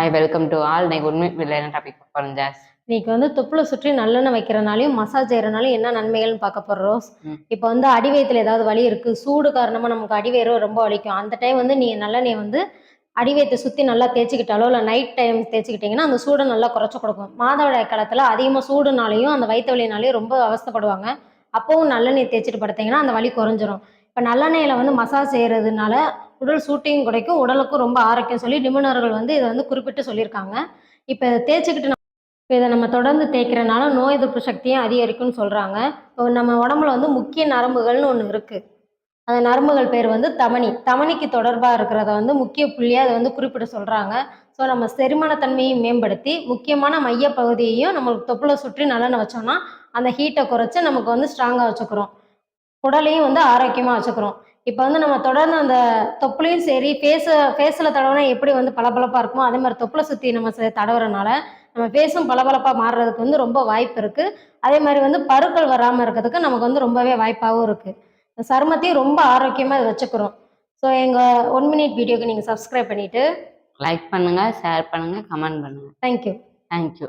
Hi welcome to all இன்னைக்கு உண்மை இல்லை என்ன டாபிக் போகிறோம் ஜாஸ்? இன்னைக்கு வந்து தொப்புளை சுற்றி நல்லெண்ணெய் வைக்கிறனாலையும் மசாஜ் செய்யறனாலையும் என்ன நன்மைகள்னு பார்க்க போறோம் ரோஸ். ம். இப்போ வந்து அடிவயத்துல ஏதாவது வலி இருக்கு சூடு காரணமா நமக்கு அடிவயிறு ரொம்ப வலிக்கும். அந்த டைம் வந்து நீங்க நல்லெண்ணெய் வந்து அடிவயத்தை சுத்தி நல்லா தேய்ச்சிக்கிட்டாலோ இல்லை நைட் டைம் தேய்ச்சிக்கிட்டீங்கன்னா அந்த சூடை நல்லா குறைச்சி கொடுக்கும். மாதவிடாய் காலத்துல அதிகமாக சூடுனாலையும் அந்த வயிற்று வலினாலையும் ரொம்ப அவஸ்தைப்படுவாங்க. அப்பவும் நல்லெண்ணெய் தேய்ச்சிட்டு படுத்தீங்கன்னா அந்த வலி குறைஞ்சிரும். இப்போ நல்லெண்ணெயில வந்து மசாஜ் செய்யறதுனால உடல் சூட்டையும் குறைக்கும் உடலுக்கும் ரொம்ப ஆரோக்கியம் சொல்லி நிபுணர்கள் வந்து இதை வந்து குறிப்பிட்டு சொல்லியிருக்காங்க. இப்போ தேய்ச்சிக்கிட்டு இதை நம்ம தொடர்ந்து தேய்க்கிறனால நோய் எதிர்ப்பு சக்தியும் அதிகரிக்கும்னு சொல்கிறாங்க இப்போ நம்ம உடம்புல வந்து முக்கிய நரம்புகள்னு ஒன்று இருக்குது அந்த நரம்புகள் பேர் வந்து தமனி. தமனிக்கு தொடர்பாக இருக்கிறத வந்து முக்கிய புள்ளியாக அதை வந்து குறிப்பிட சொல்கிறாங்க ஸோ நம்ம செரிமானத்தன்மையும் மேம்படுத்தி முக்கியமான மைய பகுதியையும் நம்மளுக்கு தொப்புளை சுற்றி நல்லெண்ணெய் வச்சோம்னா அந்த ஹீட்டை குறைச்சி நமக்கு வந்து ஸ்ட்ராங்காக வச்சுக்கிறோம். உடலையும் வந்து ஆரோக்கியமாக வச்சுக்கிறோம். இப்போ வந்து நம்ம தொடர்ந்து அந்த தொப்புளையும் சரி ஃபேஸை ஃபேஸில் தடவினா எப்படி வந்து பளபளப்பாக இருக்குமோ அதே மாதிரி தொப்புளை சுற்றி நம்ம தடவுறனால நம்ம ஃபேஸும் பளபளப்பாக மாறுறதுக்கு வந்து ரொம்ப வாய்ப்பு இருக்குது அதே மாதிரி வந்து பருக்கள் வராமல் இருக்கிறதுக்கு நமக்கு வந்து ரொம்பவே வாய்ப்பாகவும் இருக்குது சருமத்தையும் ரொம்ப ஆரோக்கியமாக வச்சுக்கிறோம். ஸோ எங்கள் ஒன் மினிட் வீடியோக்கு நீங்கள் சப்ஸ்கிரைப் பண்ணிவிட்டு லைக் பண்ணுங்க ஷேர் பண்ணுங்க கமெண்ட் பண்ணுங்க. Thank you thank you